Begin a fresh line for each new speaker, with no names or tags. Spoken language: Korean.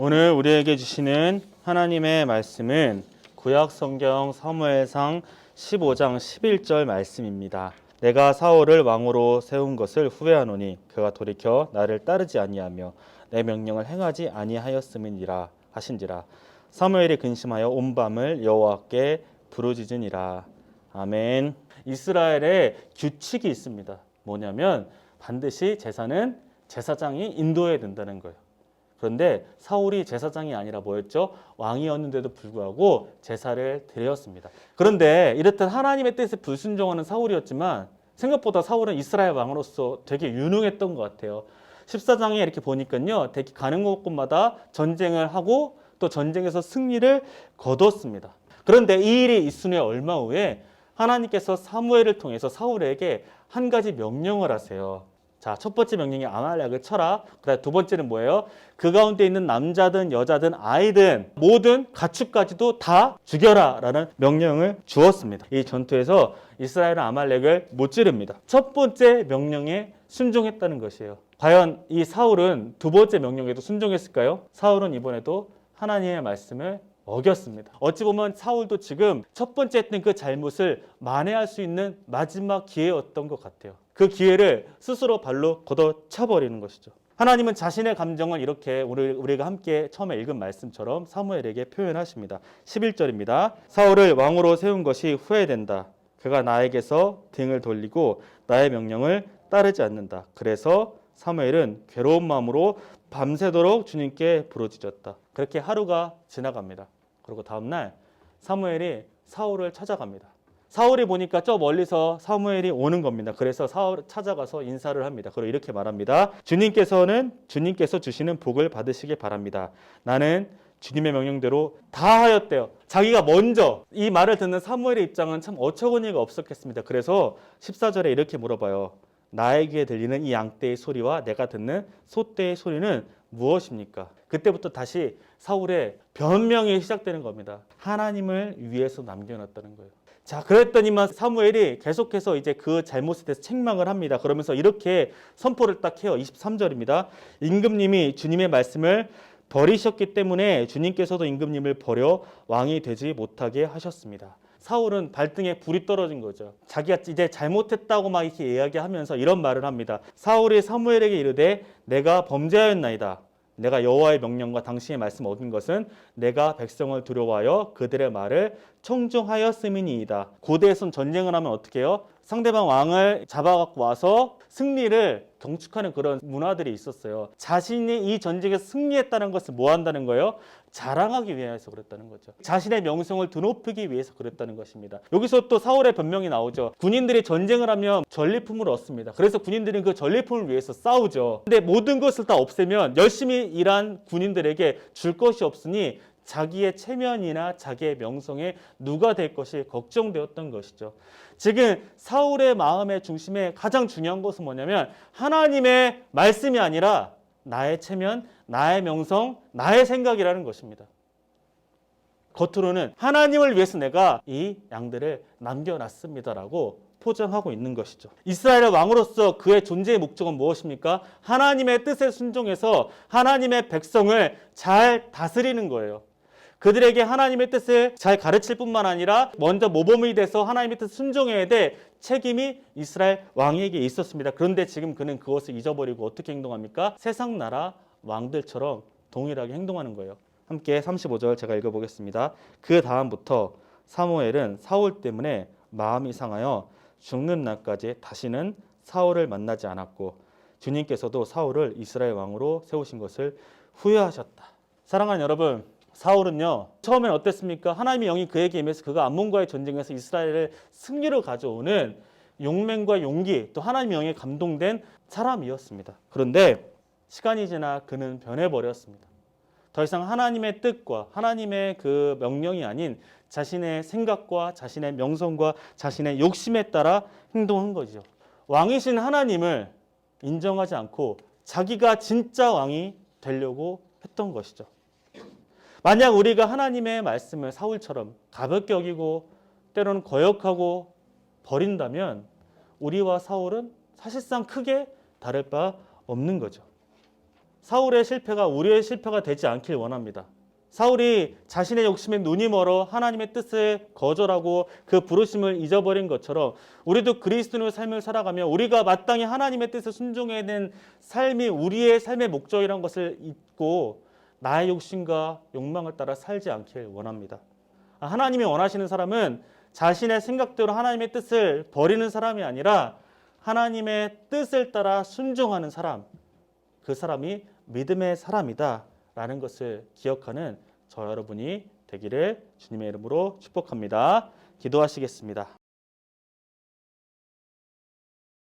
오늘 우리에게 주시는 하나님의 말씀은 구약 성경 사무엘상 15장 11절 말씀입니다. 내가 사울을 왕으로 세운 것을 후회하노니 그가 돌이켜 나를 따르지 아니하며 내 명령을 행하지 아니하였음이니라 하신지라 사무엘이 근심하여 온 밤을 여호와께 부르짖으니라 아멘. 이스라엘에 규칙이 있습니다. 뭐냐면 반드시 제사는 제사장이 인도해야 된다는 거예요. 그런데 사울이 제사장이 아니라 뭐였죠? 왕이었는데도 불구하고 제사를 드렸습니다. 그런데 이렇듯 하나님의 뜻에 불순종하는 사울이었지만 생각보다 사울은 이스라엘 왕으로서 되게 유능했던 것 같아요. 14장에 이렇게 보니까요. 되게 가는 곳곳마다 전쟁을 하고 또 전쟁에서 승리를 거뒀습니다. 그런데 이 일이 있은 후에 얼마 후에 하나님께서 사무엘을 통해서 사울에게 한 가지 명령을 하세요. 자, 첫 번째 명령이 아말렉을 쳐라. 그다음 두 번째는 뭐예요? 그 가운데 있는 남자든 여자든 아이든 모든 가축까지도 다 죽여라라는 명령을 주었습니다. 이 전투에서 이스라엘은 아말렉을 못 지릅니다. 첫 번째 명령에 순종했다는 것이에요. 과연 이 사울은 두 번째 명령에도 순종했을까요? 사울은 이번에도 하나님의 말씀을 어겼습니다. 어찌 보면 사울도 지금 첫 번째 했던 그 잘못을 만회할 수 있는 마지막 기회였던 것 같아요. 그 기회를 스스로 발로 걷어차 버리는 것이죠. 하나님은 자신의 감정을 이렇게 우리, 우리가 함께 처음에 읽은 말씀처럼 사무엘에게 표현하십니다. 11절입니다. 사울을 왕으로 세운 것이 후회된다. 그가 나에게서 등을 돌리고 나의 명령을 따르지 않는다. 그래서 사무엘은 괴로운 마음으로 밤새도록 주님께 부르짖었다. 그렇게 하루가 지나갑니다. 그리고 다음 날 사무엘이 사울을 찾아갑니다. 사울이 보니까 저 멀리서 사무엘이 오는 겁니다. 그래서 사울 찾아가서 인사를 합니다. 그리고 이렇게 말합니다. 주님께서는 주님께서 주시는 복을 받으시길 바랍니다. 나는 주님의 명령대로 다 하였대요. 자기가 먼저 이 말을 듣는 사무엘의 입장은 참 어처구니가 없었겠습니다. 그래서 14절에 이렇게 물어봐요. 나에게 들리는 이 양떼의 소리와 내가 듣는 소떼의 소리는 무엇입니까? 그때부터 다시 사울의 변명이 시작되는 겁니다. 하나님을 위해서 남겨놨다는 거예요. 자, 그랬더니만 사무엘이 계속해서 이제 그 잘못에 대해서 책망을 합니다. 그러면서 이렇게 선포를 딱 해요. 23절입니다. 임금님이 주님의 말씀을 버리셨기 때문에 주님께서도 임금님을 버려 왕이 되지 못하게 하셨습니다. 사울은 발등에 불이 떨어진 거죠. 자기가 이제 잘못했다고 막 이렇게 이야기하면서 이런 말을 합니다. 사울이 사무엘에게 이르되 내가 범죄하였나이다. 내가 여호와의 명령과 당신의 말씀 을 얻은 것은 내가 백성을 두려워하여 그들의 말을 청중하였음이니이다. 고대에선 전쟁을 하면 어떻게 해요? 상대방 왕을 잡아갖고 와서 승리를 경축하는 그런 문화들이 있었어요. 자신이 이 전쟁에서 승리했다는 것을 뭐 한다는 거예요? 자랑하기 위해서 그랬다는 거죠. 자신의 명성을 드높이기 위해서 그랬다는 것입니다. 여기서 또 사울의 변명이 나오죠. 군인들이 전쟁을 하면 전리품을 얻습니다. 그래서 군인들은 그 전리품을 위해서 싸우죠. 근데 모든 것을 다 없애면 열심히 일한 군인들에게 줄 것이 없으니 자기의 체면이나 자기의 명성에 누가 될 것이 걱정되었던 것이죠. 지금 사울의 마음의 중심에 가장 중요한 것은 뭐냐면 하나님의 말씀이 아니라 나의 체면, 나의 명성, 나의 생각이라는 것입니다. 겉으로는 하나님을 위해서 내가 이 양들을 남겨놨습니다라고 포장하고 있는 것이죠. 이스라엘의 왕으로서 그의 존재의 목적은 무엇입니까? 하나님의 뜻에 순종해서 하나님의 백성을 잘 다스리는 거예요. 그들에게 하나님의 뜻을 잘 가르칠 뿐만 아니라 먼저 모범이 돼서 하나님의 뜻 순종해야 돼 책임이 이스라엘 왕에게 있었습니다. 그런데 지금 그는 그것을 잊어버리고 어떻게 행동합니까? 세상 나라 왕들처럼 동일하게 행동하는 거예요. 함께 35절 제가 읽어보겠습니다. 그 다음부터 사무엘은 사울 때문에 마음이 상하여 죽는 날까지 다시는 사울을 만나지 않았고 주님께서도 사울을 이스라엘 왕으로 세우신 것을 후회하셨다. 사랑하는 여러분, 사울은요 처음엔 어땠습니까? 하나님의 영이 그에게 임해서 그가 암몬과의 전쟁에서 이스라엘을 승리로 가져오는 용맹과 용기 또 하나님의 영에 감동된 사람이었습니다. 그런데 시간이 지나 그는 변해버렸습니다. 더 이상 하나님의 뜻과 하나님의 그 명령이 아닌 자신의 생각과 자신의 명성과 자신의 욕심에 따라 행동한 거죠. 왕이신 하나님을 인정하지 않고 자기가 진짜 왕이 되려고 했던 것이죠. 만약 우리가 하나님의 말씀을 사울처럼 가볍게 여기고 때로는 거역하고 버린다면 우리와 사울은 사실상 크게 다를 바 없는 거죠. 사울의 실패가 우리의 실패가 되지 않길 원합니다. 사울이 자신의 욕심에 눈이 멀어 하나님의 뜻을 거절하고 그 부르심을 잊어버린 것처럼 우리도 그리스도인의 삶을 살아가며 우리가 마땅히 하나님의 뜻을 순종해야 되는 삶이 우리의 삶의 목적이라는 것을 잊고 나의 욕심과 욕망을 따라 살지 않길 원합니다. 아, 하나님이 원하시는 사람은 자신의 생각대로 하나님의 뜻을 버리는 사람이 아니라 하나님의 뜻을 따라 순종하는 사람, 그 사람이 믿음의 사람이다 라는 것을 기억하는 저 여러분이 되기를 주님의 이름으로 축복합니다. 기도하시겠습니다.